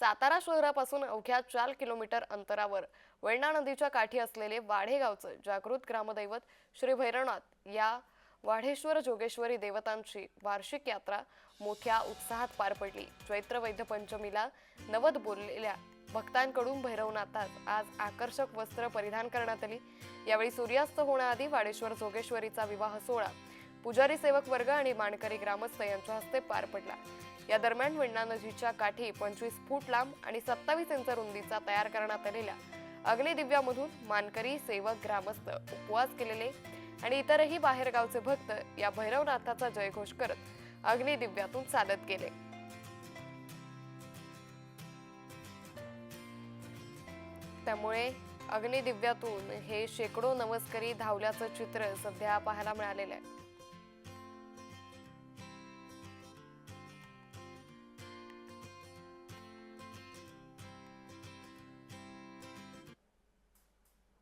सातारा शहरापासून अवघ्या चार किलोमीटर अंतरावर वेण्णा नदीच्या काठी असलेले वाढेगावचं जागृत ग्रामदैवत श्री भैरवनाथ या वाढेश्वर जोगेश्वरी देवतांची वार्षिक यात्रा मोठ्या उत्साहात पार पडली. चैत्र वैद्य पंचमीला नवद बोललेल्या भक्तांकडून भैरवनाथात आज आकर्षक वस्त्र परिधान करण्यात आली. यावेळी सूर्यास्त होण्याआधी वाडेश्वर जोगेश्वरीचा विवाह सोहळा. पुजारी सेवक वर्ग आणि मानकरी ग्रामस्थ यांच्या हस्ते पार पडला. या दरम्यान वेण्णा नदीच्या काठी पंचवीस फूट लांब आणि सत्तावीस इंच रुंदीचा तयार करण्यात आलेल्या अग्निदिव्यामधून मानकरी सेवक ग्रामस्थ उपवास केलेले आणि इतरही बाहेरगावचे भक्त या भैरवनाथाचा जयघोष करत अग्निदिव्यातून चालत गेले त्यामुळे अग्निदिव्यातून हे शेकडो नमस्करी धावल्याचं चित्र सध्या पाहायला मिळालेलं आहे.